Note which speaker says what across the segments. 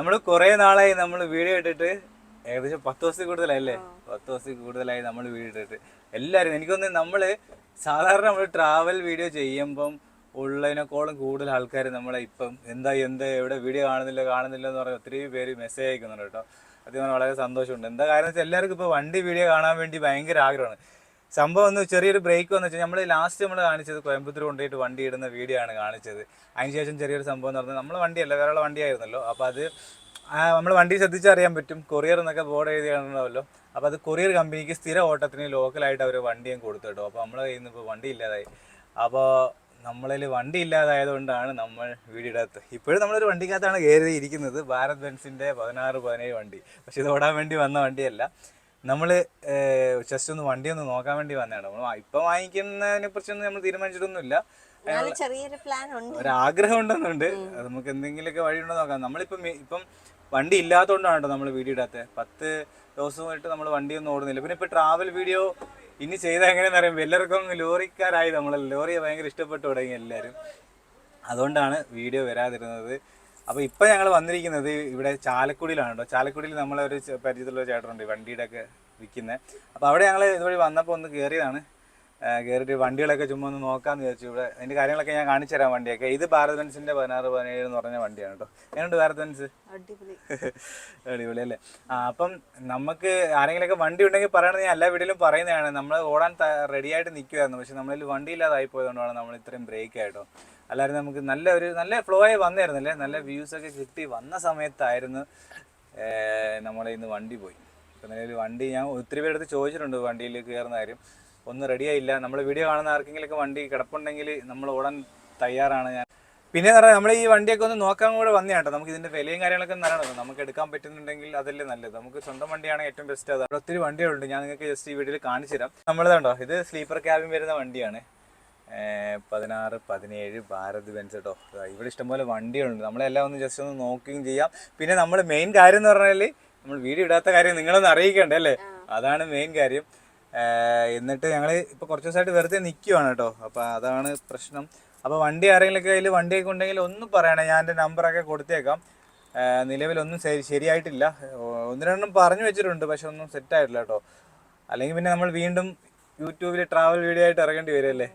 Speaker 1: നമ്മൾ കുറെ നാളായി നമ്മൾ വീഡിയോ ഇട്ടിട്ട് ഏകദേശം പത്ത് ദിവസത്തിൽ കൂടുതലല്ലേ പത്ത് ദിവസത്തിൽ കൂടുതലായി നമ്മൾ വീഡിയോ ഇട്ടിട്ട്. എല്ലാവരും എനിക്കൊന്ന് നമ്മൾ സാധാരണ നമ്മൾ ട്രാവൽ വീഡിയോ ചെയ്യുമ്പം ഉള്ളതിനേക്കാളും കൂടുതൽ ആൾക്കാർ നമ്മളെ ഇപ്പം എന്താ എന്താ എവിടെ വീഡിയോ കാണുന്നില്ല കാണുന്നില്ല എന്ന് പറഞ്ഞ് ഒത്തിരി പേര് മെസ്സേജ് അയക്കുന്നുണ്ട് കേട്ടോ. അത് വളരെ സന്തോഷമുണ്ട്. എന്താ കാരണം വെച്ചാൽ എല്ലാവർക്കും ഇപ്പോൾ വണ്ടി വീഡിയോ കാണാൻ വേണ്ടി ഭയങ്കര ആഗ്രഹമാണ്. സംഭവം ഒന്ന് ചെറിയൊരു ബ്രേക്ക് വന്നു വെച്ചാൽ നമ്മൾ ലാസ്റ്റ് നമ്മൾ കാണിച്ചത് കോയമ്പത്തൂർ കൊണ്ടുപോയിട്ട് വണ്ടി ഇടുന്ന വീഡിയോ ആണ് കാണിച്ചത്. അതിനുശേഷം ചെറിയൊരു സംഭവം എന്ന് പറഞ്ഞാൽ നമ്മളെ വണ്ടിയല്ല വേറെ വണ്ടിയായിരുന്നല്ലോ. അപ്പോൾ അത് നമ്മൾ വണ്ടി ശ്രദ്ധിച്ചറിയാൻ പറ്റും. കൊറിയർ എന്നൊക്കെ ബോർഡ് എഴുതിയാണല്ലോ. അപ്പോൾ അത് കൊറിയർ കമ്പനിക്ക് സ്ഥിര ഓട്ടത്തിന് ലോക്കലായിട്ട് അവർ വണ്ടിയും കൊടുത്തു കേട്ടോ. അപ്പോൾ നമ്മളെ കയ്യിൽ നിന്ന് ഇപ്പോൾ വണ്ടി ഇല്ലാതായി. അപ്പോൾ നമ്മളിൽ വണ്ടി ഇല്ലാതായതുകൊണ്ടാണ് നമ്മൾ ഇടാത്തത് ഇപ്പോഴും നമ്മളൊരു വണ്ടിക്കകത്താണ് കയറി ഇരിക്കുന്നത് ഭാരത് ബെൻസിന്റെ പതിനാറ് പതിനേഴ് വണ്ടി. പക്ഷേ ഇത് ഓടാൻ വേണ്ടി വന്ന വണ്ടിയല്ല. നമ്മൾ ജസ്റ്റ് ഒന്ന് വണ്ടി ഒന്ന് നോക്കാൻ വേണ്ടി വന്നതാണ്. നമ്മൾ ഇപ്പൊ വാങ്ങിക്കുന്നതിനെ കുറിച്ചൊന്നും നമ്മൾ തീരുമാനിച്ചിട്ടൊന്നുമില്ല.
Speaker 2: ചെറിയൊരു പ്ലാൻ ഉണ്ട്.
Speaker 1: ഒരാഗ്രഹം ഉണ്ടെന്നുണ്ട്. അത് നമുക്ക് എന്തെങ്കിലുമൊക്കെ വഴി ഉണ്ടോ നോക്കാം. നമ്മളിപ്പം ഇപ്പം വണ്ടി ഇല്ലാത്തതുകൊണ്ടാണ് കേട്ടോ നമ്മൾ വീഡിയോ ഇടാത്തത് പത്ത് ദിവസമായിട്ട് നമ്മൾ വണ്ടിയൊന്നും ഓടുന്നില്ല. പിന്നെ ഇപ്പൊ ട്രാവൽ വീഡിയോ ഇനി ചെയ്ത എങ്ങനെയാണെന്ന് അറിയുമ്പോൾ എല്ലാവർക്കും ലോറിക്കാരായി നമ്മൾ ലോറിയെ ഭയങ്കര ഇഷ്ടപ്പെട്ടു തുടങ്ങി എല്ലാവരും അതുകൊണ്ടാണ് വീഡിയോ വരാതിരുന്നത്. അപ്പോൾ ഇപ്പോൾ ഞങ്ങൾ വന്നിരിക്കുന്നത് ഇവിടെ ചാലക്കുടിയിലാണ് കേട്ടോ ചാലക്കുടിയിൽ നമ്മളെ ഒരു ചെ- പരിചയത്തിലുള്ള ചേട്ടനുണ്ട് വണ്ടിയുടെ ഒക്കെ വിൽക്കുന്നത് അപ്പോൾ അവിടെ ഞങ്ങൾ ഇതുവഴി വന്നപ്പോൾ ഒന്ന് കയറിയതാണ് കയറിയിട്ട് വണ്ടികളൊക്കെ ചുമ്മാ ഒന്ന് നോക്കാമെന്ന് വിചാരിച്ചു. ഇവിടെ അതിന്റെ കാര്യങ്ങളൊക്കെ ഞാൻ കാണിച്ചു തരാം വണ്ടിയൊക്കെ. ഇത് ഭാരത് ബെൻസിന്റെ പതിനാറ് പതിനേഴ് എന്ന് പറഞ്ഞ വണ്ടിയാണ് കേട്ടോ. എങ്ങനെയുണ്ട് ഭാരത് ബെൻസ്
Speaker 2: അടിപൊളി
Speaker 1: അല്ലേ? ആ അപ്പം നമുക്ക് ആരെങ്കിലുമൊക്കെ വണ്ടി ഉണ്ടെങ്കിൽ പറയണത് ഞാൻ എല്ലാ വീട്ടിലും പറയുന്നതാണ്. നമ്മൾ ഓടാൻ റെഡി ആയിട്ട് നിൽക്കുമായിരുന്നു പക്ഷെ നമ്മളിൽ വണ്ടി ഇല്ലാതായി പോയതുകൊണ്ടാണ് നമ്മൾ ഇത്രയും ബ്രേക്ക് ആയിട്ടോ. അല്ലാതെ നമുക്ക് നല്ല ഒരു നല്ല ഫ്ലോ ആയി വന്നായിരുന്നല്ലേ? നല്ല വ്യൂസ് ഒക്കെ കിട്ടി വന്ന സമയത്തായിരുന്നു നമ്മളെ ഇന്ന് വണ്ടി പോയി. ഇപ്പം നിലവിൽ വണ്ടി ഞാൻ ഒത്തിരി പേരെടുത്ത് ചോദിച്ചിട്ടുണ്ട് വണ്ടിയിൽ കയറുന്ന കാര്യം. ഒന്നും റെഡി ആയില്ല. നമ്മൾ വീഡിയോ കാണുന്ന ആർക്കെങ്കിലൊക്കെ വണ്ടി കിടപ്പുണ്ടെങ്കിൽ നമ്മൾ ഓടാൻ തയ്യാറാണ് ഞാൻ. പിന്നെ പറഞ്ഞാൽ നമ്മൾ ഈ വണ്ടിയൊക്കെ ഒന്ന് നോക്കാൻ കൂടെ വന്നതാണ് കേട്ടോ. നമുക്ക് ഇതിന്റെ വിലയും കാര്യങ്ങളൊക്കെ നല്ലതാണ് നമുക്ക് എടുക്കാൻ പറ്റുന്നുണ്ടെങ്കിൽ അതല്ലേ നല്ലത്. നമുക്ക് സ്വന്തം വണ്ടിയാണ് ഏറ്റവും ബെസ്റ്റ് അത് ഒത്തിരി വണ്ടികളുണ്ട്. ഞാൻ നിങ്ങൾക്ക് ജസ്റ്റ് ഈ വീഡിയോയിൽ കാണിച്ചു തരാം. നമ്മളതുണ്ടോ ഇത് സ്ലീപ്പർ ക്യാബിൻ വരുന്ന വണ്ടിയാണ്. പതിനാറ് പതിനേഴ് ഭാരത് ബെൻസ് കേട്ടോ ഇവിടെ ഇഷ്ടംപോലെ വണ്ടികളുണ്ട്. നമ്മളെല്ലാം ഒന്ന് ജസ്റ്റ് ഒന്ന് നോക്കുകയും ചെയ്യാം. പിന്നെ നമ്മൾ മെയിൻ കാര്യം എന്ന് പറഞ്ഞാൽ നമ്മൾ വീഡിയോ ഇടാത്ത കാര്യം നിങ്ങളൊന്ന് അറിയിക്കണ്ടേ അല്ലേ? അതാണ് മെയിൻ കാര്യം. എന്നിട്ട് ഞങ്ങൾ ഇപ്പോൾ കുറച്ച് ദിവസമായിട്ട് വെറുതെ നിൽക്കുവാണ് കേട്ടോ അപ്പോൾ അതാണ് പ്രശ്നം. അപ്പോൾ വണ്ടി ആരെങ്കിലുമൊക്കെ കയ്യിൽ വണ്ടിയൊക്കെ ഉണ്ടെങ്കിൽ ഒന്നും പറയണേ ഞാൻ എന്റെ നമ്പറൊക്കെ കൊടുത്തേക്കാം. നിലവിലൊന്നും ശരി ശരിയായിട്ടില്ല. ഒന്ന് രണ്ടും പറഞ്ഞു വെച്ചിട്ടുണ്ട് പക്ഷെ ഒന്നും സെറ്റ് ആയിട്ടില്ല കേട്ടോ അല്ലെങ്കിൽ പിന്നെ നമ്മൾ വീണ്ടും യൂട്യൂബിൽ ട്രാവൽ വീഡിയോ ആയിട്ട് ഇറങ്ങേണ്ടി വരുമല്ലേ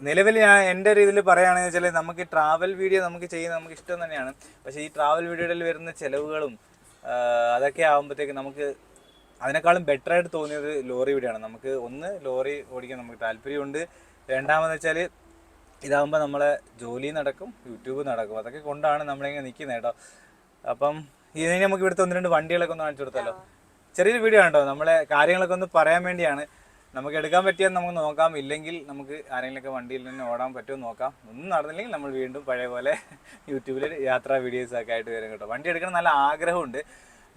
Speaker 1: നിലവിൽ ഞാൻ എന്റെ രീതിയിൽ പറയുകയാണെന്ന് വെച്ചാൽ നമുക്ക് ട്രാവൽ വീഡിയോ നമുക്ക് ചെയ്യുന്നത് നമുക്ക് ഇഷ്ടം തന്നെയാണ്. പക്ഷേ ഈ ട്രാവൽ വീഡിയോയിൽ വരുന്ന ചിലവുകളും അതൊക്കെ ആകുമ്പോഴത്തേക്ക് നമുക്ക് അതിനേക്കാളും ബെറ്റർ ആയിട്ട് തോന്നിയത് ലോറി വീഡിയോ ആണ് നമുക്ക് ഒന്ന് ലോറി ഓടിക്കാൻ നമുക്ക് താല്പര്യമുണ്ട്. രണ്ടാമെന്ന് വെച്ചാൽ ഇതാകുമ്പോൾ നമ്മളെ ജോലി നടക്കും യൂട്യൂബ് നടക്കും. അതൊക്കെ കൊണ്ടാണ് നമ്മളിങ്ങനെ നിൽക്കുന്നത് കേട്ടോ. അപ്പം ഇതിന് നമുക്ക് ഇവിടുത്തെ ഒന്ന് രണ്ട് വണ്ടികളൊക്കെ ഒന്ന് കാണിച്ചു കൊടുത്താലോ? ചെറിയൊരു വീഡിയോ ആണ് കേട്ടോ നമ്മളെ കാര്യങ്ങളൊക്കെ ഒന്ന് പറയാൻ വേണ്ടിയാണ്. നമുക്ക് എടുക്കാൻ പറ്റിയാൽ നമുക്ക് നോക്കാം. ഇല്ലെങ്കിൽ നമുക്ക് ആരെങ്കിലുമൊക്കെ വണ്ടിയിൽ തന്നെ ഓടാൻ പറ്റുമോ നോക്കാം. ഒന്നും നടന്നില്ലെങ്കിൽ നമ്മൾ വീണ്ടും പഴയ പോലെ യൂട്യൂബിൽ യാത്രാ വീഡിയോസ് ഒക്കെ ആയിട്ട് വരും കേട്ടോ. വണ്ടി എടുക്കണം നല്ല ആഗ്രഹമുണ്ട്.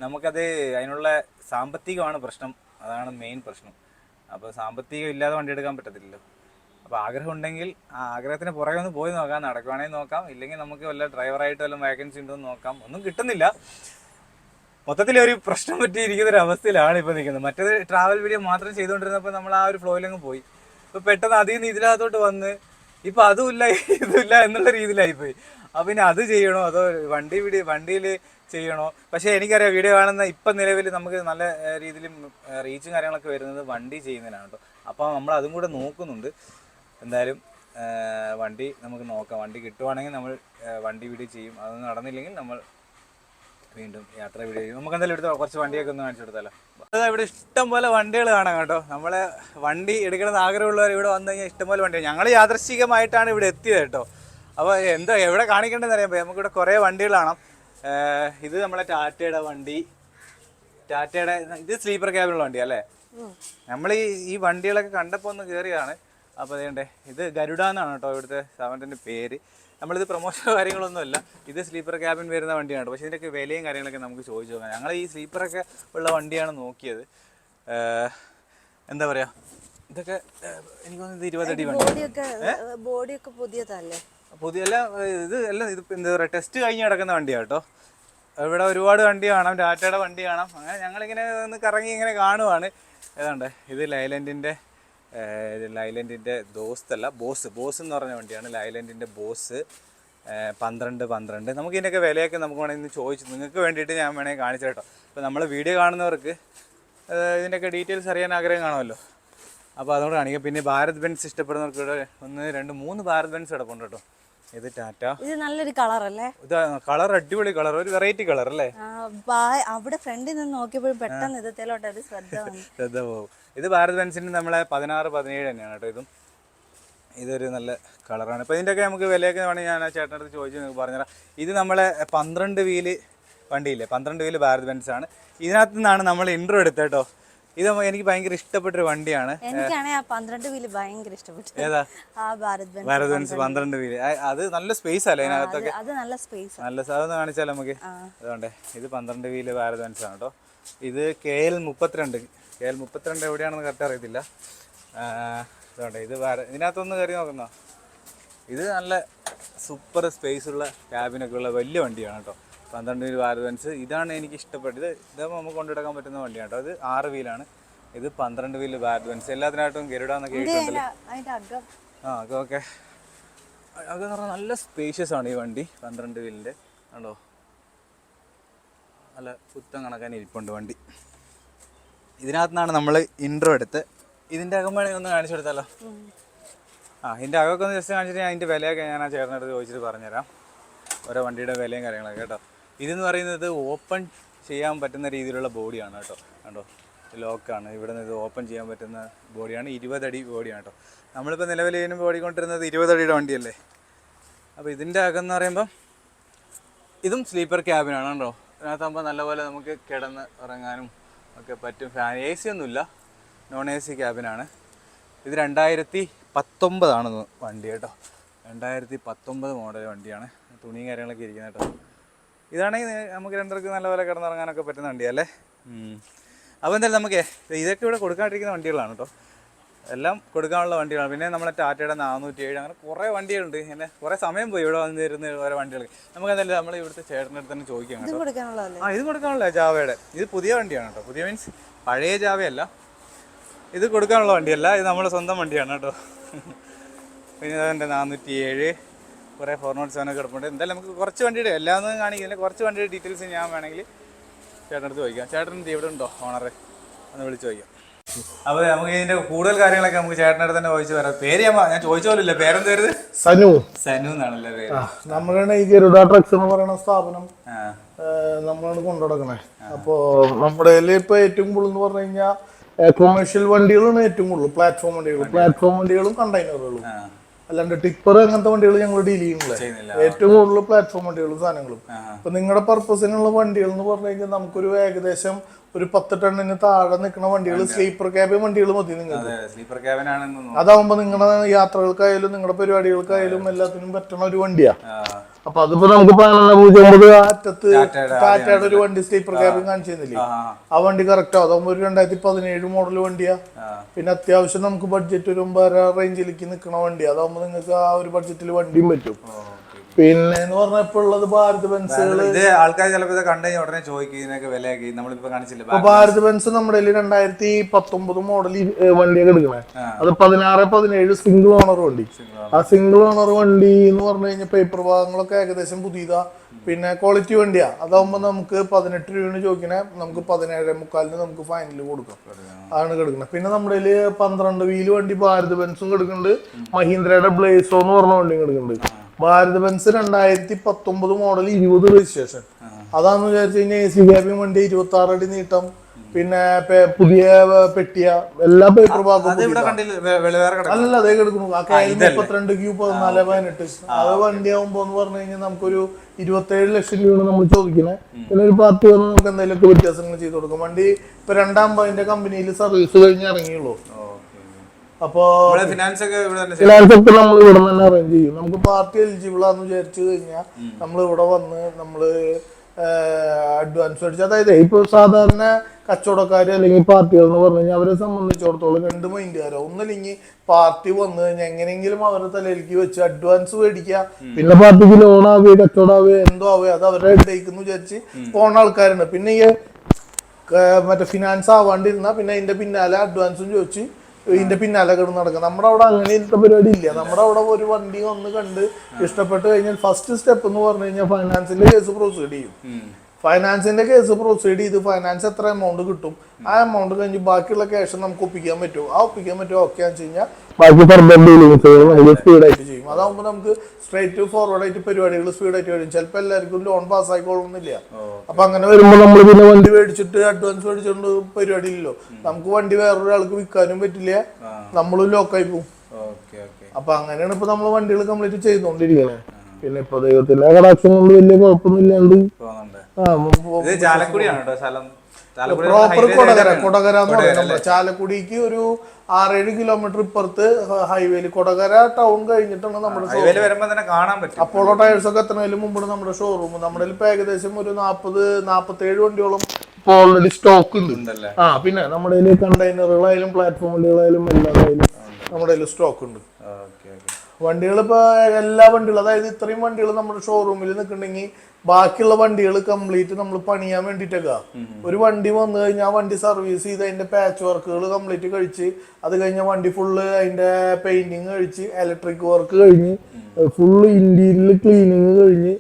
Speaker 1: നമുക്കത് അതിനുള്ള സാമ്പത്തികമാണ് പ്രശ്നം. അതാണ് മെയിൻ പ്രശ്നം. അപ്പോൾ സാമ്പത്തികം ഇല്ലാതെ വണ്ടി എടുക്കാൻ പറ്റത്തില്ലല്ലോ. അപ്പോൾ ആഗ്രഹം ഉണ്ടെങ്കിൽ ആ ആഗ്രഹത്തിന് പുറകെ ഒന്ന് പോയി നോക്കാം. നടക്കുവാണെങ്കിൽ നോക്കാം. ഇല്ലെങ്കിൽ നമുക്ക് വല്ല ഡ്രൈവറായിട്ട് വല്ല വേക്കൻസി ഉണ്ടോ എന്ന് നോക്കാം. ഒന്നും കിട്ടുന്നില്ല. മൊത്തത്തിൽ ഒരു പ്രശ്നം പറ്റിയിരിക്കുന്ന ഒരു അവസ്ഥയിലാണ് ഇപ്പൊ നിൽക്കുന്നത്. മറ്റേത് ട്രാവൽ വീഡിയോ മാത്രം ചെയ്തുകൊണ്ടിരുന്നപ്പോൾ നമ്മൾ ആ ഒരു ഫ്ലോയിലങ്ങ് പോയി. ഇപ്പൊ പെട്ടെന്ന് അതിൽ നിന്ന് ഇതിനകത്തോട്ട് വന്ന് ഇപ്പൊ അതുമില്ല ഇതുമില്ല എന്നുള്ള രീതിയിലായിപ്പോയി. അപ്പൊ പിന്നെ അത് ചെയ്യണോ? അതോ വണ്ടി വീഡിയോ വണ്ടിയിൽ ചെയ്യണോ? പക്ഷേ എനിക്കറിയാം വീഡിയോ കാണുന്ന ഇപ്പം നിലവിൽ നമുക്ക് നല്ല രീതിയിൽ റീച്ചും കാര്യങ്ങളൊക്കെ വരുന്നത് വണ്ടി ചെയ്യുന്നതിനാണ് കേട്ടോ. അപ്പോൾ നമ്മൾ അതും കൂടെ നോക്കുന്നുണ്ട്. എന്തായാലും വണ്ടി നമുക്ക് നോക്കാം. വണ്ടി കിട്ടുവാണെങ്കിൽ നമ്മൾ വണ്ടി വീഡിയോ ചെയ്യും. അതൊന്നും നടന്നില്ലെങ്കിൽ നമ്മൾ വീണ്ടും യാത്ര വീഡിയോ ചെയ്യും. നമുക്ക് എന്തായാലും എടുത്തോ കുറച്ച് വണ്ടിയൊക്കെ ഒന്ന് കാണിച്ചു കൊടുത്താലോ. അതാ ഇവിടെ ഇഷ്ടം പോലെ വണ്ടികൾ കാണാം കേട്ടോ. നമ്മളെ വണ്ടി എടുക്കണമെന്ന് ആഗ്രഹമുള്ളവർ ഇവിടെ വന്നു കഴിഞ്ഞാൽ ഇഷ്ടം പോലെ വണ്ടി ഞങ്ങൾ യാദൃശ്ചികമായിട്ടാണ് ഇവിടെ എത്തിയത് കേട്ടോ. അപ്പോൾ എന്താ എവിടെ കാണിക്കേണ്ടതെന്ന് അറിയാം നമുക്കിവിടെ കുറേ വണ്ടികൾ കാണാം. ഇത് നമ്മളെ ടാറ്റയുടെ വണ്ടി. ടാറ്റയുടെ ഇത് സ്ലീപ്പർ ക്യാബിനുള്ള വണ്ടി അല്ലേ? നമ്മൾ ഈ ഈ വണ്ടികളൊക്കെ കണ്ടപ്പോൾ ഒന്ന് കയറിയതാണ് അപ്പോൾ അതേണ്ടേ ഇത് ഗരുഡ എന്നാണ് കേട്ടോ ഇവിടുത്തെ സ്ഥാപനത്തിന്റെ പേര്. നമ്മളിത് പ്രൊമോഷനോ കാര്യങ്ങളൊന്നുമല്ല. ഇത് സ്ലീപ്പർ ക്യാബിൻ വരുന്ന വണ്ടിയാണ്. പക്ഷേ ഇതിന്റെയൊക്കെ വിലയും കാര്യങ്ങളൊക്കെ നമുക്ക് ചോദിച്ചു നോക്കാം. ഞങ്ങൾ ഈ സ്ലീപ്പറൊക്കെ ഉള്ള വണ്ടിയാണ് നോക്കിയത്. എന്താ പറയുക ഇതൊക്കെ എനിക്ക് തോന്നുന്നു ഇത് ഇരുപതടി വണ്ടി.
Speaker 2: ബോഡിയൊക്കെ പുതിയതല്ലേ?
Speaker 1: പുതിയ ഇത് എല്ലാം ഇത് എന്താ പറയുക ടെസ്റ്റ് കഴിഞ്ഞ് കിടക്കുന്ന വണ്ടിയാണ് കേട്ടോ. ഇവിടെ ഒരുപാട് വണ്ടി കാണാം ഡാറ്റയുടെ വണ്ടി കാണാം. അങ്ങനെ ഞങ്ങളിങ്ങനെ ഒന്ന് കറങ്ങി ഇങ്ങനെ കാണുവാണ്. ഏതാണ്ട് ഇത് ലൈലൻഡിന്റെ ലൈലൻഡിന്റെ ദോസ്തല്ല ബോസ്. ബോസ് എന്ന് പറഞ്ഞ വണ്ടിയാണ് ലൈലൻഡിന്റെ ബോസ്. പന്ത്രണ്ട് പന്ത്രണ്ട്. നമുക്ക് ഇതിന്റെയൊക്കെ വിലയൊക്കെ നമുക്ക് വേണമെങ്കിൽ ഇന്ന് ചോദിച്ചു നിങ്ങൾക്ക് വേണ്ടിയിട്ട് ഞാൻ വേണമെങ്കിൽ കാണിച്ചു കേട്ടോ. അപ്പോൾ നമ്മൾ വീഡിയോ കാണുന്നവർക്ക് ഇതിന്റെയൊക്കെ ഡീറ്റെയിൽസ് അറിയാൻ ആഗ്രഹം കാണുമല്ലോ. അപ്പോൾ അതുകൊണ്ട് കാണിക്കാം പിന്നെ ഭാരത് ബെൻസ് ഇഷ്ടപ്പെടുന്നവർക്ക് ഇവിടെ ഒന്ന് രണ്ട് മൂന്ന് ഭാരത് ബെൻസ് കിടപ്പുണ്ട് കേട്ടോ. ഇത് ടാറ്റ.
Speaker 2: ഇത് നല്ലൊരു കളർ അല്ലേ
Speaker 1: ഇത് കളർ അടിപൊളി കളർ. ഒരു വെറൈറ്റി കളർ അല്ലേ
Speaker 2: അവിടെ ഫ്രണ്ടിൽ നിന്ന് നോക്കിയപ്പോഴും പെട്ടെന്ന് ഇതത്തേലോട്ട് ഒരു ശ്രദ്ധ
Speaker 1: ശ്രദ്ധ പോകും ഇത് ഭാരത് ബെൻസിന്റെ നമ്മളെ പതിനാറ് പതിനേഴ് തന്നെയാണ് കേട്ടോ ഇതും. ഇതൊരു നല്ല കളറാണ്. ഇപ്പോൾ ഇതിന്റെയൊക്കെ നമുക്ക് വിലയൊക്കെ വേണമെങ്കിൽ ഞാൻ ആ ചേട്ടന്റെ അടുത്ത് ചോദിച്ചു നിങ്ങൾക്ക് പറഞ്ഞുതരാം. ഇത് നമ്മളെ പന്ത്രണ്ട് വീൽ വണ്ടിയില്ലേ? പന്ത്രണ്ട് വീൽ ഭാരത് ബെൻസ് ആണ് ഇതിനകത്ത് നിന്നാണ് നമ്മൾ ഇൻട്രോ എടുത്തത് കേട്ടോ. ഇത് എനിക്ക് ഭയങ്കര ഇഷ്ടപ്പെട്ടൊരു വണ്ടിയാണ്.
Speaker 2: ഭാരത് ബെൻസ്
Speaker 1: പന്ത്രണ്ട് വീൽ. അത് നല്ല സ്പേസ് അല്ലേ അതിനകത്തൊക്കെ
Speaker 2: അത് നല്ല
Speaker 1: സാധനം കാണിച്ചാൽ നമുക്ക്? അതുകൊണ്ടേ ഇത് പന്ത്രണ്ട് വീൽ ഭാരത് ബെൻസ് ആണ് കേട്ടോ. ഇത് കെ എൽ മുപ്പത്തിരണ്ട് എൽ മുപ്പത്തിരണ്ട് എവിടെയാണെന്ന് കറക്റ്റ് അറിയത്തില്ല. അതുകൊണ്ട് ഇത് വേറെ ഇതിനകത്തൊന്ന് കയറി നോക്കുന്നോ? ഇത് നല്ല സൂപ്പർ സ്പേസ് ഉള്ള ക്യാബിനൊക്കെ ഉള്ള വലിയ വണ്ടിയാണ് കേട്ടോ പന്ത്രണ്ട് വീൽ ഭാരത് ഇതാണ് എനിക്ക് ഇഷ്ടപ്പെട്ടത്. ഇത് ഇതാകുമ്പോൾ നമുക്ക് കൊണ്ടുനടക്കാൻ പറ്റുന്ന വണ്ടിയാണ് കേട്ടോ ഇത് ആറ് വീലാണ് ഇത് പന്ത്രണ്ട് വീൽ ഭാരത് ബെൻസ് എല്ലാത്തിനായിട്ടും ഗരുഡാന്നൊക്കെ എഴുതിയിട്ടുണ്ടല്ലോ
Speaker 2: അതിന്റെ
Speaker 1: ആ ഓക്കെ. ഓക്കെ അതെന്ന് പറഞ്ഞാൽ നല്ല സ്പേഷ്യസ് ആണ് ഈ വണ്ടി പന്ത്രണ്ട് വീലിന്റെ കണ്ടോ നല്ല പുത്തം കണക്കാൻ ഇരിപ്പുണ്ട് വണ്ടി. ഇതിനകത്ത് നിന്നാണ് നമ്മൾ ഇൻട്രോ എടുത്ത്. ഇതിന്റെ അകം ഒന്ന് കാണിച്ചു കൊടുത്താലോ? ആ ഇതിന്റെ അകമൊക്കെ ഒന്ന് ജസ്റ്റ് കാണിച്ചിട്ട് ഞാൻ അതിന്റെ വിലയൊക്കെ ഞാൻ ആ ചേട്ടനടുത്ത് ചോദിച്ചിട്ട് പറഞ്ഞുതരാം. ഓരോ വണ്ടിയുടെ വിലയും കാര്യങ്ങളൊക്കെ കേട്ടോ. ഇതെന്ന് പറയുന്നത് ഓപ്പൺ ചെയ്യാൻ പറ്റുന്ന രീതിയിലുള്ള ബോഡിയാണ് കേട്ടോ. കണ്ടോ? ലോക്കാണ് ഇവിടെ നിന്ന് ഇത് ഓപ്പൺ ചെയ്യാൻ പറ്റുന്ന ബോഡിയാണ്. ഇരുപതടി ബോഡിയാണ് കേട്ടോ. നമ്മളിപ്പോൾ നിലവിൽ ഇതിന് ഓടിക്കൊണ്ടിരുന്നത് ഇരുപതടിയുടെ വണ്ടിയല്ലേ? അപ്പോൾ ഇതിന്റെ അകം എന്ന് പറയുമ്പം ഇതും സ്ലീപ്പർ ക്യാബിനാണ് കേട്ടോ അതിനകത്താകുമ്പോൾ നല്ലപോലെ നമുക്ക് കിടന്ന് ഉറങ്ങാനും ഒക്കെ പറ്റും. ഫാൻ എ സി ഒന്നുമില്ല. നോൺ എ സി ക്യാബിനാണ് ഇത് രണ്ടായിരത്തി പത്തൊമ്പതാണ് വണ്ടി കേട്ടോ. രണ്ടായിരത്തി പത്തൊമ്പത് മോഡൽ വണ്ടിയാണ്. തുണിയും കാര്യങ്ങളൊക്കെ ഇരിക്കുന്നത് കേട്ടോ. ഇതാണെങ്കിൽ നമുക്ക് രണ്ടർക്ക് നല്ലപോലെ കിടന്നിറങ്ങാനൊക്കെ പറ്റുന്ന വണ്ടിയല്ലേ അപ്പോൾ എന്തായാലും നമുക്ക് ഇതൊക്കെ ഇവിടെ കൊടുക്കാണ്ടിരിക്കുന്ന വണ്ടികളാണ് കേട്ടോ. എല്ലാം കൊടുക്കാനുള്ള വണ്ടികളാണ്. പിന്നെ നമ്മളെ ടാറ്റയുടെ നാനൂറ്റി ഏഴ് അങ്ങനെ കുറേ വണ്ടികളുണ്ട്. ഇങ്ങനെ കുറേ സമയം പോയി ഇവിടെ വന്നിരുന്ന ഓരോ വണ്ടികൾ നമുക്ക് എന്തായാലും നമ്മൾ ഇവിടുത്തെ ചേട്ടന്റെ അടുത്ത് തന്നെ ചോദിക്കാം കേട്ടോ. ആ ഇത് കൊടുക്കാനുള്ള ജാവയുടെ. ഇത് പുതിയ വണ്ടിയാണ് കേട്ടോ. പുതിയ മീൻസ് പഴയ ജാവയല്ല. ഇത് കൊടുക്കാനുള്ള വണ്ടിയല്ല. ഇത് നമ്മുടെ സ്വന്തം വണ്ടിയാണ് കേട്ടോ. പിന്നെ അതിന്റെ നാനൂറ്റി ഏഴ് കുറേ ഫോർ നോട്ട് സെവൻ ഒക്കെ കിടപ്പുണ്ട്. എന്തായാലും നമുക്ക് കുറച്ച് വണ്ടിയുടെ എല്ലാം ഒന്നും കാണിക്കുന്നില്ല കുറച്ച് വണ്ടിയുടെ ഡീറ്റെയിൽസ് ഞാൻ വേണമെങ്കിൽ ചേട്ടന്റെ അടുത്ത് ചോദിക്കാം. ചേട്ടൻ ഇത് ഇവിടെ ഉണ്ടോ? ഓണറെ ഒന്ന് വിളിച്ച് ചോദിക്കാം. അപ്പോൾ നമുക്ക് ഇതിന്റെ കൂടുതൽ കാര്യങ്ങളൊക്കെ നമുക്ക് ചേട്ടനടുത്ത് തന്നെ ചോദിച്ചു വരാം. പേര് ഞാൻ ഞാൻ ചോദിച്ചോലില്ല പേരെന്ത് വരുത്
Speaker 3: സനു.
Speaker 1: സനു എന്നാണല്ലേ പേര്?
Speaker 3: നമ്മളാണ് ഈ ഗരുഡ ട്രക്സ് എന്ന് പറയുന്ന സ്ഥാപനം നമ്മളാണ് കൊണ്ടുനടക്കണേ. അപ്പോ നമ്മുടെ ഇപ്പൊ ഏറ്റവും കൂടുതൽ എന്ന് പറഞ്ഞു കഴിഞ്ഞാൽ കൊമേഴ്ഷ്യൽ വണ്ടികളാണ് ഏറ്റവും കൂടുതൽ. പ്ലാറ്റ്ഫോം വണ്ടികൾ പ്ലാറ്റ്ഫോം വണ്ടികളും കണ്ടെയ്നറുകളും അല്ലാണ്ട് ടിപ്പർ അങ്ങനത്തെ വണ്ടികൾ ഞങ്ങൾ ഡീൽ ചെയ്യുന്നില്ല. ഏറ്റവും കൂടുതൽ പ്ലാറ്റ്ഫോം വണ്ടികളും സാധനങ്ങളും. അപ്പൊ നിങ്ങളുടെ പർപ്പസിനുള്ള വണ്ടികൾ എന്ന് പറഞ്ഞു കഴിഞ്ഞാൽ നമുക്കൊരു ഏകദേശം ഒരു പത്ത് ടണ്ണിന് താഴെ നിൽക്കുന്ന വണ്ടികൾ സ്ലീപ്പർ ക്യാബ് വണ്ടികൾ മതി നിങ്ങൾക്ക്.
Speaker 1: അതെ സ്ലീപ്പർ ക്യാബിനാണെന്ന് തോന്നുന്നു.
Speaker 3: അതാവുമ്പോ നിങ്ങളുടെ യാത്രകൾക്കായാലും നിങ്ങളുടെ പരിപാടികൾക്കായാലും എല്ലാത്തിനും പറ്റണ ഒരു വണ്ടിയാ. അപ്പൊ അതിപ്പോ നമുക്ക് അറ്റത്ത്
Speaker 1: ടാറ്റയുടെ
Speaker 3: ഒരു വണ്ടി. സ്ലീപ്പർ ക്യാബിൻ കാണിച്ചു തന്നില്ലേ?
Speaker 1: ആ
Speaker 3: വണ്ടി കറക്റ്റ് അതാകുമ്പോ ഒരു രണ്ടായിരത്തി പതിനേഴ് മോഡൽ വണ്ടിയാ. പിന്നെ അത്യാവശ്യം നമുക്ക് ബഡ്ജറ്റ് ഒരു ഒമ്പതര റേഞ്ചിലേക്ക് നിൽക്കണ വണ്ടിയാ. അതാകുമ്പോ നിങ്ങൾക്ക് ആ ഒരു ബഡ്ജറ്റിൽ വണ്ടിയും പറ്റും. പിന്നെ എന്ന് പറഞ്ഞാൽ ഇപ്പൊ ഉള്ളത് ഭാരത് ബെൻസുകൾ
Speaker 1: ഇത് ആൾക്കാർ ചിലപ്പോൾ ഇത് കണ്ടു കഴിഞ്ഞാൽ ഉടനെ ചോദിക്കും ഇതിനൊക്കെ വിലയൊക്കെ. നമ്മളിപ്പോ കാണിച്ചില്ല
Speaker 3: ഭാരത് ബെൻസ് നമ്മുടെ രണ്ടായിരത്തി പത്തൊമ്പത് മോഡൽ വണ്ടിയൊക്കെ എടുക്കണേ. അത് പതിനാറ് പതിനേഴ് സിംഗിൾ ഓണർ വണ്ടി. ആ സിംഗിൾ ഓണർ വണ്ടി എന്ന് പറഞ്ഞു കഴിഞ്ഞാൽ പേപ്പർ ഭാഗങ്ങളൊക്കെ ഏകദേശം പുതിയതാ. പിന്നെ ക്വാളിറ്റി വണ്ടിയാ. അതാവുമ്പോ നമുക്ക് പതിനെട്ട് രൂപയാണ് ചോദിക്കണേ. നമുക്ക് പതിനേഴ് മുക്കാലിന് നമുക്ക് ഫൈനൽ കൊടുക്കാം. ആണ് കിടക്കുന്നത് പിന്നെ നമ്മുടെ പന്ത്രണ്ട് വീൽ വണ്ടി ഭാരത് ബെൻസും കിടക്കുന്നുണ്ട് മഹീന്ദ്രയുടെ ബ്ലേസോ എന്ന് പറഞ്ഞ വണ്ടിയും കിടക്കുന്നുണ്ട് ഭാരത് ബെൻസ് രണ്ടായിരത്തി പത്തൊമ്പത് മോഡൽ ഇരുപത് രജിസ്ട്രേഷൻ അതാന്ന് വിചാരിച്ചു കഴിഞ്ഞാൽ എ സി ക്യാബിൻ വണ്ടി ഇരുപത്തി ആറ് അടി നീട്ടം. പിന്നെ പുതിയ പെട്ടിയ എല്ലാ പേപ്പർ
Speaker 1: കിടക്കും
Speaker 3: അല്ലല്ല അതേ കിടക്കുന്നു. ആ മുപ്പത്തിരണ്ട് ക്യൂ പതിനാല് പതിനെട്ട് അത് വണ്ടി ആവുമ്പോ എന്ന് പറഞ്ഞു കഴിഞ്ഞാൽ നമുക്കൊരു ഇരുപത്തേഴ് ലക്ഷം രൂപയാണ് നമ്മൾ ചോദിക്കുന്നത് പിന്നെ ഒരു പത്ത് നമുക്ക് എന്തെങ്കിലുമൊക്കെ വ്യത്യാസങ്ങൾ ചെയ്ത് കൊടുക്കും. വണ്ടി ഇപ്പൊ രണ്ടാം പതിന്റെ കമ്പനിയിൽ സർവീസ് കഴിഞ്ഞ് ഇറങ്ങിയുള്ളൂ. അപ്പോ
Speaker 1: ഫിനാൻസ് ഒക്കെ
Speaker 3: നമ്മൾ ഇവിടെ തന്നെ അറേഞ്ച് ചെയ്യും. നമുക്ക് പാർട്ടി എലിജിബിൾ ആണെന്ന് വിചാരിച്ചു കഴിഞ്ഞാൽ നമ്മൾ ഇവിടെ വന്ന് നമ്മൾ അഡ്വാൻസ് മേടിച്ച് അതായത് ഇപ്പൊ സാധാരണ കച്ചവടക്കാർ അല്ലെങ്കിൽ പാർട്ടികൾ എന്ന് പറഞ്ഞു കഴിഞ്ഞാൽ അവരെ സംബന്ധിച്ചിടത്തോളം രണ്ട് മൈൻഡുകാരോ ഒന്നല്ലെങ്കിൽ പാർട്ടി വന്നു കഴിഞ്ഞാൽ എങ്ങനെയെങ്കിലും അവരുടെ തലയിലേക്ക് വെച്ച് അഡ്വാൻസ് മേടിക്കുക പിന്നെ പാർട്ടിക്ക് ലോൺ ആവുക കച്ചവടമാവുക എന്തോ ആവുക അത് അവരുടെ ഇടയ്ക്ക് എന്ന് വിചാരിച്ച് പോണ ആൾക്കാരുണ്ട്. പിന്നെ ഈ മറ്റേ ഫിനാൻസ് ആവാണ്ടിരുന്ന പിന്നെ അതിന്റെ പിന്നാലെ അഡ്വാൻസും ചോദിച്ച് ഇതിന്റെ പിന്നാലെ കിടന്ന് നടക്കുക. നമ്മുടെ അവിടെ അങ്ങനെ ഇന്നത്തെ പരിപാടി ഇല്ല. നമ്മുടെ അവിടെ ഒരു വണ്ടി ഒന്ന് കണ്ട് ഇഷ്ടപ്പെട്ട് കഴിഞ്ഞാൽ ഫസ്റ്റ് സ്റ്റെപ്പ് എന്ന് പറഞ്ഞു കഴിഞ്ഞാൽ ഫൈനാൻസിന്റെ കേസ് പ്രൊസീഡ് ചെയ്യും. ഫൈനാൻസിന്റെ കേസ് പ്രൊസീഡ് ചെയ്ത് ഫൈനാൻസ് എത്ര എമൗണ്ട് കിട്ടും? ആ എമൗണ്ട് കഴിഞ്ഞ് ബാക്കിയുള്ള ക്യാഷ് നമുക്ക് ഒപ്പിക്കാൻ പറ്റുമോ? ആ ഒപ്പിക്കാൻ പറ്റുമോ? ഓക്കെ എന്ന് വെച്ച് കഴിഞ്ഞാൽ ബാക്കി ഫർദർ ഡീലിംഗ്സുകൾ ഭയങ്കര സ്പീഡായിട്ട് ചെയ്യും. അതാകുമ്പോൾ നമുക്ക് സ്ട്രേറ്റ് ഫോർവേഡ് ആയിട്ട് പരിപാടികൾ സ്പീഡായിട്ട് വരും. ചിലപ്പോൾ എല്ലാവർക്കും ലോൺ പാസ് ആയിക്കോളണമെന്നില്ല അപ്പൊ അങ്ങനെ വരുമ്പോൾ നമ്മൾ പിന്നെ വണ്ടി മേടിച്ചിട്ട് അഡ്വാൻസ് മേടിച്ചുകൊണ്ട് പരിപാടി ഇല്ലല്ലോ. നമുക്ക് വണ്ടി വേറൊരാൾക്ക് വിൽക്കാനും പറ്റില്ല. നമ്മളും ലോക്കായി പോകും അപ്പൊ അങ്ങനെയാണ് ഇപ്പൊ നമ്മൾ വണ്ടികൾ കംപ്ലീറ്റ് ചെയ്തുകൊണ്ടിരിക്കുന്നത് പിന്നെ ഇപ്പൊ ദൈവത്തിന്റെ കടാക്ഷം കൊണ്ട് വലിയ കുഴപ്പമൊന്നുമില്ലാണ്ട് പ്രോപ്പർ കൊടകര കൊടകര എന്ന് പറയുന്നത്. ചാലക്കുടിക്ക് ഒരു ആറേഴ് കിലോമീറ്റർ ഇപ്പുറത്ത് ഹൈവേയിൽ കൊടകര ടൗൺ കഴിഞ്ഞിട്ടാണ് നമ്മുടെ
Speaker 1: ഹൈവേയിൽ വരുമ്പോ തന്നെ കാണാൻ പറ്റും.
Speaker 3: അപ്പോളോ ടയേഴ്സ് ഒക്കെ എത്തുന്നതിന് മുമ്പാണ് നമ്മുടെ ഷോറൂം നമ്മുടെ ഇപ്പൊ ഏകദേശം ഒരു നാപ്പത് നാപ്പത്തേഴ് വണ്ടിയോളം ഇപ്പൊ ഓൾറെഡി സ്റ്റോക്ക് ഉണ്ട്. ആ പിന്നെ നമ്മുടെ കണ്ടെയ്നറുകളായാലും പ്ലാറ്റ്ഫോം വണ്ടികളായാലും എല്ലാതായാലും നമ്മുടെ സ്റ്റോക്ക് ഉണ്ട്. വണ്ടികൾ ഇപ്പൊ എല്ലാ വണ്ടികളും അതായത് ഇത്രയും വണ്ടികൾ നമ്മുടെ ഷോറൂമിൽ നിൽക്കുന്നുണ്ടെങ്കിൽ ബാക്കിയുള്ള വണ്ടികൾ കംപ്ലീറ്റ് നമ്മൾ പണിയാൻ വേണ്ടിയിട്ടൊക്കെ. ഒരു വണ്ടി വന്നു കഴിഞ്ഞാൽ വണ്ടി സർവീസ് ചെയ്ത് അതിന്റെ പാച്ച് വർക്കുകൾ കംപ്ലീറ്റ് കഴിച്ച് അത് കഴിഞ്ഞ വണ്ടി ഫുള്ള് അതിന്റെ പെയിന്റിങ് കഴിച്ച് ഇലക്ട്രിക് വർക്ക് കഴിഞ്ഞ് ഫുള്ള് ഇന്റീരിയൽ ക്ലീനിങ് കഴിഞ്ഞ്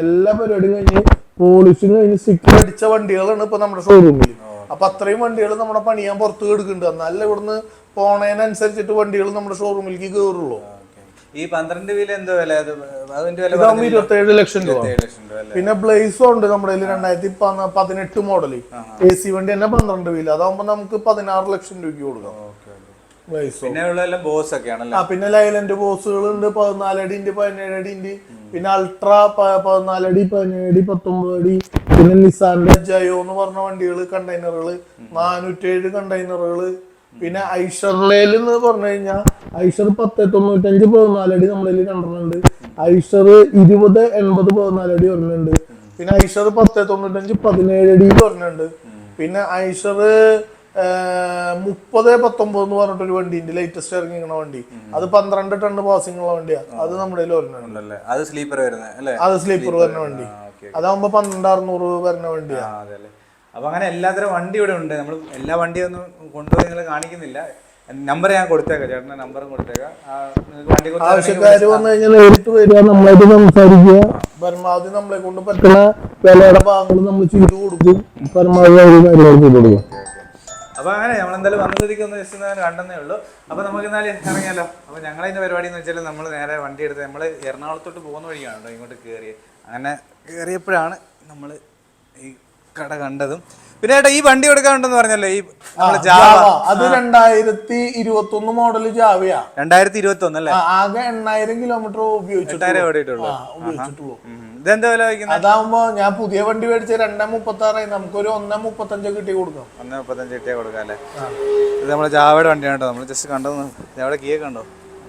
Speaker 3: എല്ലാ പരിപാടിയും കഴിഞ്ഞ് പോളിഷിങ് കഴിഞ്ഞ് സ്റ്റിക്കർ അടിച്ച വണ്ടികളാണ് ഇപ്പൊ നമ്മുടെ ഷോറൂമിൽ അപ്പൊ അത്രയും വണ്ടികൾ നമ്മുടെ പണിയാൻ പുറത്ത് കിടക്കുന്നുണ്ട് എന്നാലേ ഇവിടുന്ന് പോണതിനനുസരിച്ചിട്ട് വണ്ടികൾ നമ്മുടെ ഷോറൂമിലേക്ക് കയറുള്ളൂ
Speaker 1: ഈ പന്ത്രണ്ട് വില എന്തോ വില? അത് അതിന്റെ വില
Speaker 3: ഇരുപത്തേഴ് ലക്ഷം രൂപ. പിന്നെ ബ്ലേസോ ഉണ്ട് നമ്മുടെ കയ്യിൽ രണ്ടായിരത്തി പതിനെട്ട് മോഡൽ എ സി വണ്ടി തന്നെ പന്ത്രണ്ട് വില. അതാകുമ്പോ നമുക്ക് പതിനാറ് ലക്ഷം രൂപയ്ക്ക് കൊടുക്കാം.
Speaker 1: പിന്നെ ബോസ് ഒക്കെ ആണല്ലേ
Speaker 3: ആ പിന്നെ ലൈലന്റ് ബോസുകൾ ഉണ്ട് പതിനേഴടിന്റെ പിന്നെ അൾട്രാ പതിനാലടി പതിനേഴടി പത്തൊമ്പതടി അടി പിന്നെ നിസാന്റെ ജയോ എന്ന് പറഞ്ഞ വണ്ടികൾ കണ്ടെയ്നറുകൾ നാനൂറ്റേഴ് കണ്ടെയ്നറുകൾ പിന്നെ ഐഷറിലേൽ എന്ന് പറഞ്ഞു കഴിഞ്ഞാൽ ഐഷർ പത്ത് തൊണ്ണൂറ്റഞ്ച് പതിനാലടി നമ്മളിൽ കണ്ടിട്ടുണ്ട്. ഐഷർ ഇരുപത് എൺപത് പതിനാലടി പറഞ്ഞിട്ടുണ്ട്. പിന്നെ ഐഷർ പത്ത് തൊണ്ണൂറ്റഞ്ച് പതിനേഴ് അടി ഒരെണ്ണുണ്ട് പിന്നെ ഐഷർ മുപ്പത് പത്തൊമ്പത് എന്ന് പറഞ്ഞിട്ടൊരു വണ്ടിന്റെ ലേറ്റസ്റ്റ് ഇറങ്ങിക്കുന്ന വണ്ടി. അത് പന്ത്രണ്ട് ടൺ പാസിംഗ് ഉള്ള വണ്ടിയാ. അത് നമ്മുടെ
Speaker 1: അത് സ്ലീപ്പർ വരുന്നത് അല്ലേ?
Speaker 3: അത് സ്ലീപ്പർ വരുന്ന വണ്ടി.
Speaker 1: അതാവുമ്പോ
Speaker 3: അതാകുമ്പോ പന്ത്രണ്ട് അറുന്നൂറ് വരുന്ന വണ്ടിയാ.
Speaker 1: ആ അതെ അല്ലേ അപ്പൊ അങ്ങനെ എല്ലാത്തരം വണ്ടി ഇവിടെ ഉണ്ട്. നമ്മൾ എല്ലാ വണ്ടിയൊന്നും കൊണ്ടുപോയി നിങ്ങൾ കാണിക്കുന്നില്ല. നമ്പർ ഞാൻ കൊടുത്തേക്കാം. ചേട്ടന്റെ നമ്പറും കൊടുത്തേക്കാം. ആ, വണ്ടി കുറിച്ച്
Speaker 3: ആവശ്യക്കാര് വന്നു കഴിഞ്ഞാൽ നേരിട്ട് വരിക നമ്മളായിട്ട് സംസാരിക്കുക. പരമാവധി നമ്മളെ കൊണ്ട് പറ്റുന്ന വിലയുടെ ഭാഗങ്ങൾ നമ്മൾ ചെയ്തു കൊടുക്കും. പരമാവധി കാര്യങ്ങൾ ചെയ്തു കൊടുക്കും.
Speaker 1: അപ്പൊ അങ്ങനെ നമ്മൾ എന്തായാലും വന്നതിലേക്ക് ഒന്ന് ജസ്റ്റ് ഒന്ന് കണ്ടെന്നേ ഉള്ളൂ. അപ്പൊ നമുക്ക് എന്നാലും ഇറങ്ങിയാലോ? അപ്പൊ ഞങ്ങളതിന്റെ പരിപാടി എന്ന് വെച്ചാൽ നമ്മൾ നേരെ വണ്ടി എടുത്ത് നമ്മൾ എറണാകുളത്തോട്ട് പോകുന്ന വഴിയാണ് കേട്ടോ ഇങ്ങോട്ട് കേറി അങ്ങനെ കയറിയപ്പോഴാണ് നമ്മൾ ഈ കട കണ്ടതും. പിന്നെ ഏട്ടാ ഈ വണ്ടി കൊടുക്കാനുണ്ടെന്ന് പറഞ്ഞല്ലോ ഈ നമ്മൾ ജാവ
Speaker 3: ജാവ അത് രണ്ടായിരത്തി ഇരുപത്തി ഒന്ന് മോഡൽ ജാവയാ
Speaker 1: രണ്ടായിരത്തി ഇരുപത്തി ഒന്ന്
Speaker 3: അല്ലേ ആകെ എണ്ണായിരം കിലോമീറ്റർ ഉപയോഗിച്ചിട്ടുള്ളൂ.
Speaker 1: ഓടിയിട്ടുള്ളൂ. ഇതെന്താ വില വയ്ക്കുന്നത്
Speaker 3: അതാവുമ്പോ ഞാൻ പുതിയ വണ്ടി മേടിച്ച രണ്ടേ മുപ്പത്തി ആറായി നമുക്കൊരു ഒന്നേ മുപ്പത്തഞ്ച് കിട്ടി കൊടുക്കാം.
Speaker 1: ഒന്നേ മുപ്പത്തഞ്ച് കിട്ടിയാ കൊടുക്കാം അല്ലേ? ഇത് നമ്മളെ ജാവയുടെ വണ്ടിയാണ് കേട്ടോ. നമ്മൾ ജസ്റ്റ് കണ്ടത് എവിടെ കീ കണ്ടോ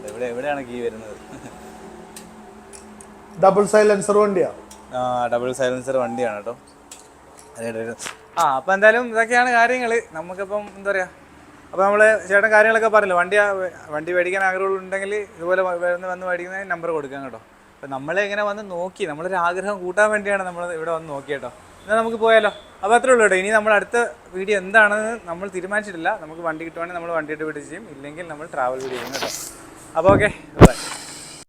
Speaker 1: എവിടെ എവിടെയാണ് കീ വരുന്നത്?
Speaker 3: ഡബിൾ സൈലൻസർ വണ്ടിയാ.
Speaker 1: ആ ഡബിൾ സൈലൻസർ വണ്ടിയാണ് കേട്ടോ. ആ അപ്പം എന്തായാലും ഇതൊക്കെയാണ് കാര്യങ്ങൾ നമുക്കിപ്പം എന്താ പറയാ അപ്പോൾ നമ്മൾ ചേട്ടൻ കാര്യങ്ങളൊക്കെ പറഞ്ഞല്ലോ വണ്ടി വണ്ടി മേടിക്കാൻ ആഗ്രഹമുണ്ടെങ്കിൽ ഇതുപോലെ വന്ന് വന്ന് മേടിക്കുന്ന നമ്പർ കൊടുക്കാം കേട്ടോ. അപ്പം നമ്മളെ ഇങ്ങനെ വന്ന് നോക്കി നമ്മളൊരു ആഗ്രഹം കൂട്ടാൻ വേണ്ടിയാണ് നമ്മൾ ഇവിടെ വന്ന് നോക്കി കേട്ടോ എന്നാൽ നമുക്ക് പോയാലോ? അപ്പോൾ അത്രേ ഉള്ളൂ കേട്ടോ. ഇനി നമ്മൾ അടുത്ത വീഡിയോ എന്താണെന്ന് നമ്മൾ തീരുമാനിച്ചിട്ടില്ല. നമുക്ക് വണ്ടി കിട്ടുവാണെങ്കിൽ നമ്മൾ വണ്ടിയിട്ട് വീട്ടിൽ ചെയ്യും. ഇല്ലെങ്കിൽ നമ്മൾ ട്രാവൽ വീഡിയോ ചെയ്യും കേട്ടോ. അപ്പോൾ ഓക്കെ ബൈ